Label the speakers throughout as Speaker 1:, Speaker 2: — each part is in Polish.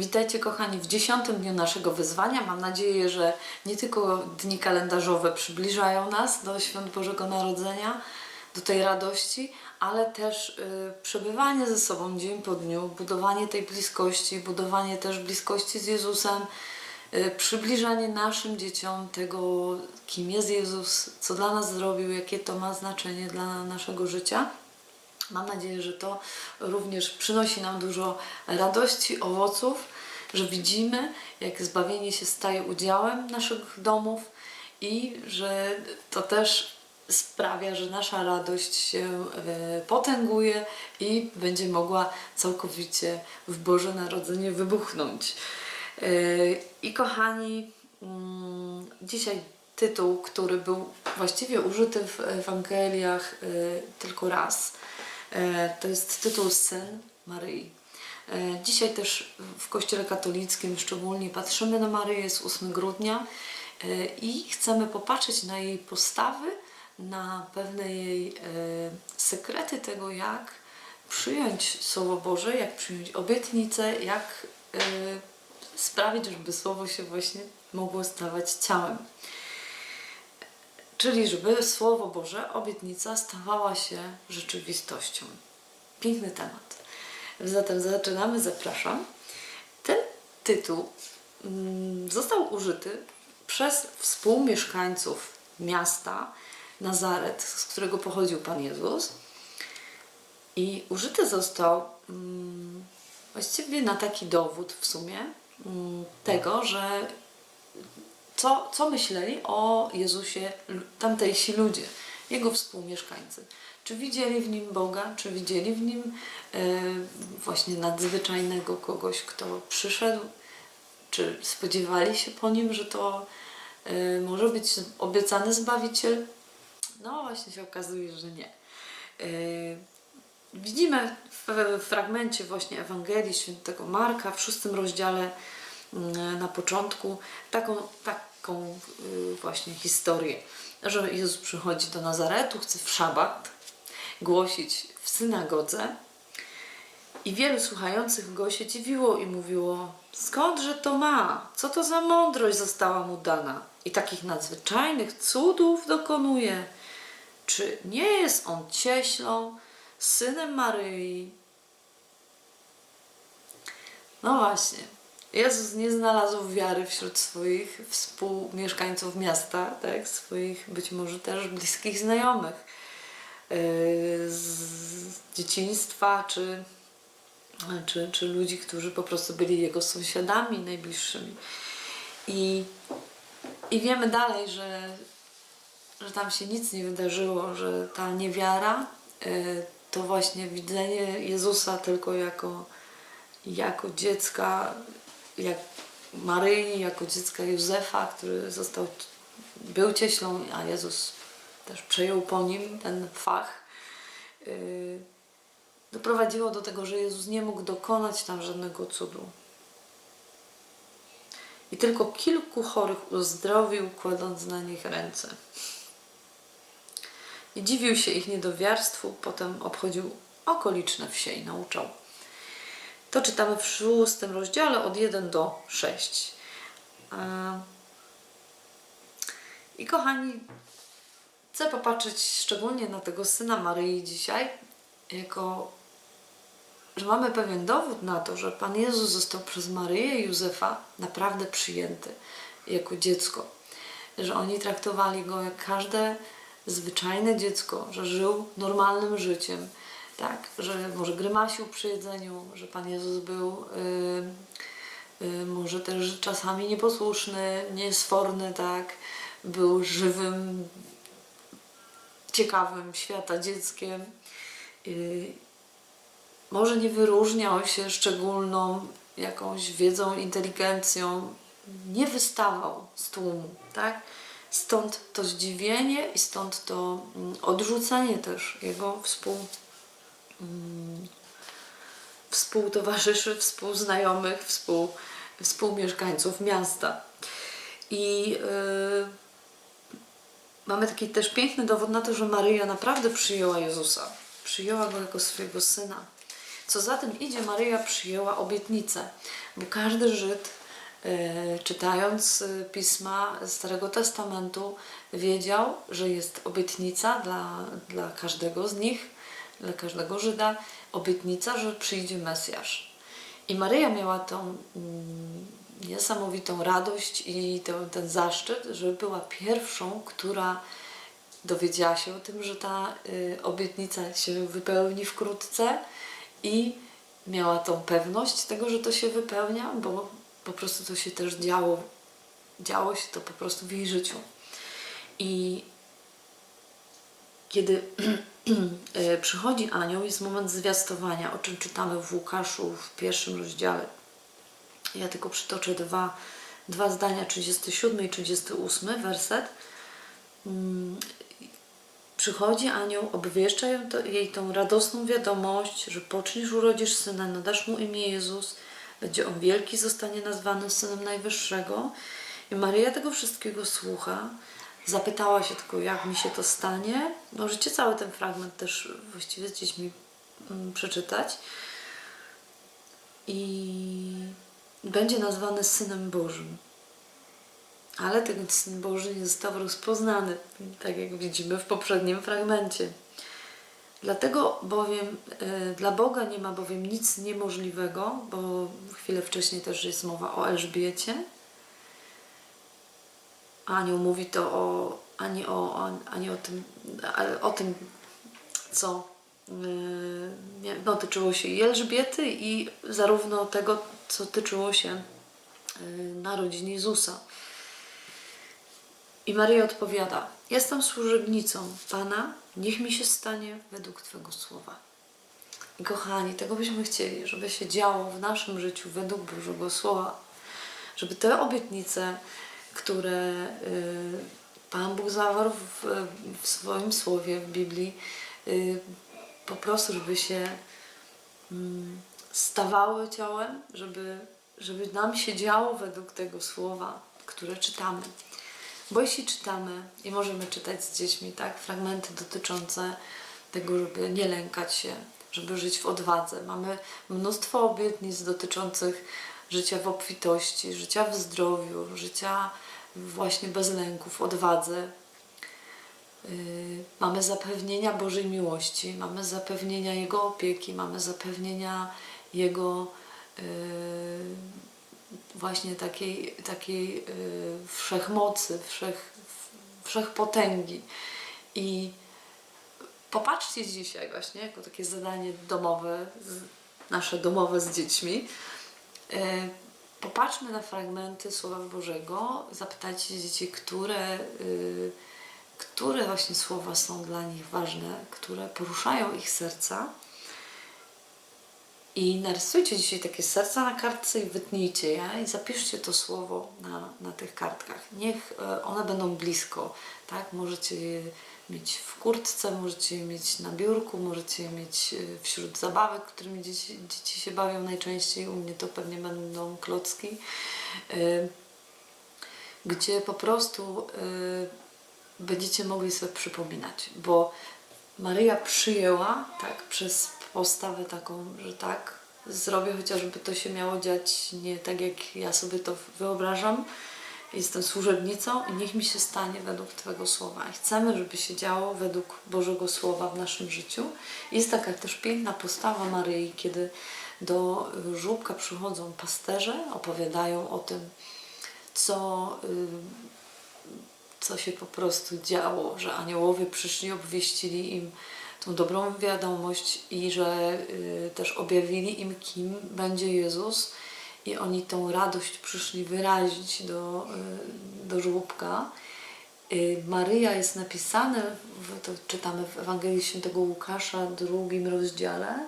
Speaker 1: Witajcie kochani w dziesiątym dniu naszego wyzwania. Mam nadzieję, że nie tylko dni kalendarzowe przybliżają nas do świąt Bożego Narodzenia, do tej radości, ale też y, przebywanie ze sobą dzień po dniu, budowanie tej bliskości, budowanie też bliskości z Jezusem, y, przybliżanie naszym dzieciom tego, kim jest Jezus, co dla nas zrobił, jakie to ma znaczenie dla naszego życia. Mam nadzieję, że to również przynosi nam dużo radości, owoców, że widzimy, jak zbawienie się staje udziałem naszych domów i że to też sprawia, że nasza radość się e, potęguje i będzie mogła całkowicie w Boże Narodzenie wybuchnąć. E, I kochani, mm, dzisiaj tytuł, który był właściwie użyty w Ewangeliach e, tylko raz. E, To jest tytuł Syn Maryi. E, Dzisiaj też w Kościele katolickim szczególnie patrzymy na Maryję z 8 grudnia e, i chcemy popatrzeć na jej postawy, na pewne jej sekrety tego, jak przyjąć Słowo Boże, jak przyjąć obietnicę, jak sprawić, żeby Słowo się właśnie mogło stawać ciałem. Czyli żeby Słowo Boże, obietnica stawała się rzeczywistością. Piękny temat. Zatem zaczynamy, zapraszam. Ten tytuł mm, został użyty przez współmieszkańców miasta Nazaret, z którego pochodził Pan Jezus. I użyty został mm, właściwie na taki dowód w sumie mm, tego, że co, co myśleli o Jezusie tamtejsi ludzie, jego współmieszkańcy. Czy widzieli w nim Boga, czy widzieli w nim e, właśnie nadzwyczajnego kogoś, kto przyszedł, czy spodziewali się po nim, że to e, może być obiecany Zbawiciel? No właśnie się okazuje, że nie. E, Widzimy w fragmencie właśnie Ewangelii Świętego Marka w szóstym rozdziale mm, na początku taką, taką y, właśnie historię, że Jezus przychodzi do Nazaretu, chce w szabat głosić w synagodze i wielu słuchających go się dziwiło i mówiło skądże to ma? Co to za mądrość została mu dana? I takich nadzwyczajnych cudów dokonuje. Czy nie jest on cieślą, synem Maryi? No właśnie. Jezus nie znalazł wiary wśród swoich współmieszkańców miasta, tak? swoich być może też bliskich znajomych yy, z dzieciństwa, czy, czy, czy ludzi, którzy po prostu byli jego sąsiadami najbliższymi. I, i wiemy dalej, że, że tam się nic nie wydarzyło, że ta niewiara yy, to właśnie widzenie Jezusa tylko jako, jako dziecka, jak Maryi, jako dziecka Józefa, który został, był cieślą, a Jezus też przejął po nim ten fach, yy, doprowadziło do tego, że Jezus nie mógł dokonać tam żadnego cudu. I tylko kilku chorych uzdrowił, kładąc na nich ręce. I dziwił się ich niedowiarstwu, potem obchodził okoliczne wsie i nauczał. To czytamy w szóstym rozdziale od 1 do 6. E, I kochani, chcę popatrzeć szczególnie na tego syna Maryi dzisiaj, jako że mamy pewien dowód na to, że Pan Jezus został przez Maryję i Józefa naprawdę przyjęty jako dziecko. Że oni traktowali go jak każde zwyczajne dziecko, że żył normalnym życiem, tak, że może grymasił przy jedzeniu, że Pan Jezus był y, y, może też czasami nieposłuszny, niesforny, tak, był żywym, ciekawym świata dzieckiem. Y, może nie wyróżniał się szczególną jakąś wiedzą, inteligencją, nie wystawał z tłumu, tak? Stąd to zdziwienie i stąd to mm, odrzucenie też jego współ, współtowarzyszy, współznajomych, współ, współmieszkańców miasta. I yy, mamy taki też piękny dowód na to, że Maryja naprawdę przyjęła Jezusa. Przyjęła go jako swojego syna. Co za tym idzie, Maryja przyjęła obietnicę, bo każdy Żyd, e, czytając e, pisma Starego Testamentu, wiedział, że jest obietnica dla, dla każdego z nich, dla każdego Żyda, obietnica, że przyjdzie Mesjasz. I Maryja miała tą mm, niesamowitą radość i ten, ten zaszczyt, że była pierwszą, która dowiedziała się o tym, że ta y, obietnica się wypełni wkrótce i miała tą pewność tego, że to się wypełnia, bo po prostu to się też działo. Działo się to po prostu w jej życiu. I kiedy y, przychodzi anioł, jest moment zwiastowania, o czym czytamy w Łukaszu w pierwszym rozdziale. Ja tylko przytoczę dwa, dwa zdania, 37 i 38 werset. Mm, Przychodzi anioł, obwieszcza jej tą radosną wiadomość, że poczniesz, urodzisz syna, nadasz mu imię Jezus, będzie on wielki, zostanie nazwany Synem Najwyższego. I Maryja tego wszystkiego słucha. Zapytała się tylko, jak mi się to stanie. Możecie cały ten fragment też właściwie z dziećmi mm, przeczytać. I będzie nazwany Synem Bożym. Ale ten Syn Boży nie został rozpoznany, tak jak widzimy w poprzednim fragmencie. Dlatego bowiem y, dla Boga nie ma bowiem nic niemożliwego, bo chwilę wcześniej też jest mowa o Elżbiecie. Anioł mówi to o, ani, o, ani o tym, ale o tym, co yy, no, tyczyło się Elżbiety i zarówno tego, co tyczyło się yy, narodzin Jezusa. I Maryja odpowiada: Jestem służebnicą Pana, niech mi się stanie według Twego słowa. Kochani, tego byśmy chcieli, żeby się działo w naszym życiu według Bożego Słowa. Żeby te obietnice, które y, Pan Bóg zawarł w, w swoim słowie, w Biblii, y, po prostu, żeby się mm, stawały ciałem, żeby, żeby nam się działo według tego słowa, które czytamy. Bo jeśli czytamy i możemy czytać z dziećmi, tak, fragmenty dotyczące tego, żeby nie lękać się, żeby żyć w odwadze. Mamy mnóstwo obietnic dotyczących życia w obfitości, życia w zdrowiu, życia właśnie bez lęków, odwadze. Yy, mamy zapewnienia Bożej miłości, mamy zapewnienia Jego opieki, mamy zapewnienia Jego yy, właśnie takiej, takiej yy, wszechmocy, wszech, wszechpotęgi. I popatrzcie dzisiaj właśnie, jako takie zadanie domowe, nasze domowe z dziećmi, popatrzmy na fragmenty Słowa Bożego, zapytajcie dzieci, które, yy, które właśnie słowa są dla nich ważne, które poruszają ich serca. I narysujcie dzisiaj takie serca na kartce i wytnijcie je i zapiszcie to słowo na, na tych kartkach. Niech e, one będą blisko, tak? Możecie je mieć w kurtce, możecie je mieć na biurku, możecie je mieć e, wśród zabawek, którymi dzieci, dzieci się bawią najczęściej. U mnie to pewnie będą klocki. E, Gdzie po prostu będziecie mogli sobie przypominać, bo Maryja przyjęła tak przez postawę taką, że tak, zrobię chociażby to się miało dziać nie tak jak ja sobie to wyobrażam. Jestem służebnicą i niech mi się stanie według Twojego słowa. Chcemy, żeby się działo według Bożego Słowa w naszym życiu. Jest taka też piękna postawa Maryi, kiedy do żłóbka przychodzą pasterze, opowiadają o tym, co y, co się po prostu działo, że aniołowie przyszli, obwieścili im tą dobrą wiadomość i że y, też objawili im, kim będzie Jezus. I oni tą radość przyszli wyrazić do, y, do żłóbka. Y, Maryja jest napisane, to czytamy w Ewangelii Świętego Łukasza, drugim rozdziale,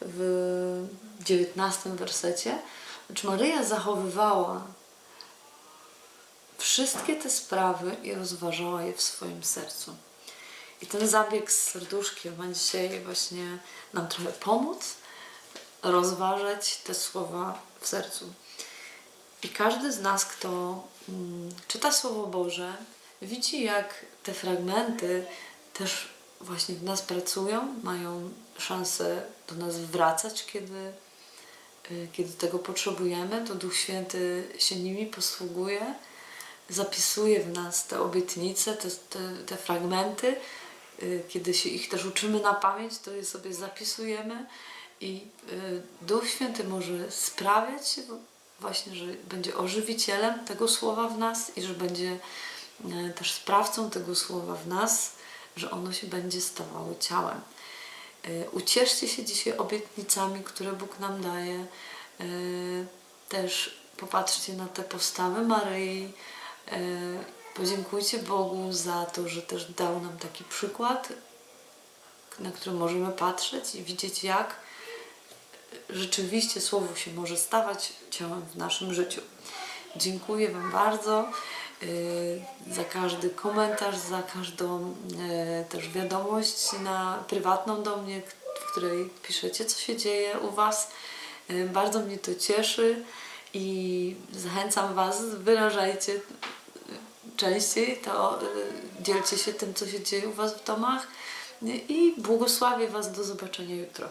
Speaker 1: w dziewiętnastym wersecie. Znaczy Maryja zachowywała wszystkie te sprawy i rozważała je w swoim sercu. I ten zabieg z serduszkiem ma dzisiaj właśnie nam trochę pomóc rozważać te słowa w sercu. I każdy z nas, kto mm, czyta Słowo Boże, widzi, jak te fragmenty też właśnie w nas pracują, mają szansę do nas wracać, kiedy, y, kiedy tego potrzebujemy, to Duch Święty się nimi posługuje, zapisuje w nas te obietnice, te, te, te fragmenty. Y, Kiedy się ich też uczymy na pamięć, to je sobie zapisujemy i y, Duch Święty może sprawiać właśnie, że będzie ożywicielem tego słowa w nas i że będzie y, też sprawcą tego słowa w nas, że ono się będzie stawało ciałem. Ucieszcie się dzisiaj obietnicami, które Bóg nam daje. Też popatrzcie na te postawy Maryi. Podziękujcie Bogu za to, że też dał nam taki przykład, na który możemy patrzeć i widzieć, jak rzeczywiście Słowo się może stawać ciałem w naszym życiu. Dziękuję Wam bardzo y, za każdy komentarz, za każdą y, też wiadomość na prywatną do mnie, w której piszecie, co się dzieje u Was. Y, Bardzo mnie to cieszy i zachęcam Was, wyrażajcie częściej, to y, dzielcie się tym, co się dzieje u Was w domach y, i błogosławię Was do zobaczenia jutro.